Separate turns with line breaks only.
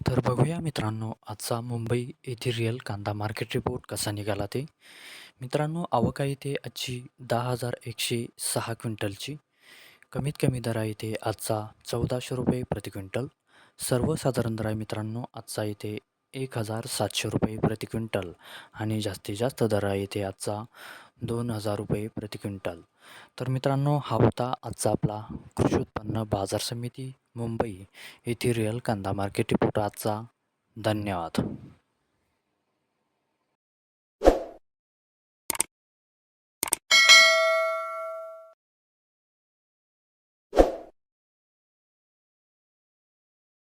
तर बघूया मित्रांनो आजचा मुंबई येथे रिअल कांदा मार्केट रिपोर्ट कसा निघाला ते. मित्रांनो आवक आहे ते आजची दहा हजार एकशे सहा क्विंटलची. कमीत कमी दर आहे आजचा चौदाशे रुपये प्रति क्विंटल. सर्वसाधारण दर आहे मित्रांनो आजचा इथे एक हजार सातशे रुपये प्रति क्विंटल. आणि जास्तीत जास्त दर आहे इथे आजचा दोन हजार रुपये प्रति क्विंटल. तर मित्रांनो हा होता आजचा आपला कृषी उत्पन्न बाजार समिती. मुंबई येथे रिअल कांदा मार्केट रिपोर्ट आजचा. धन्यवाद.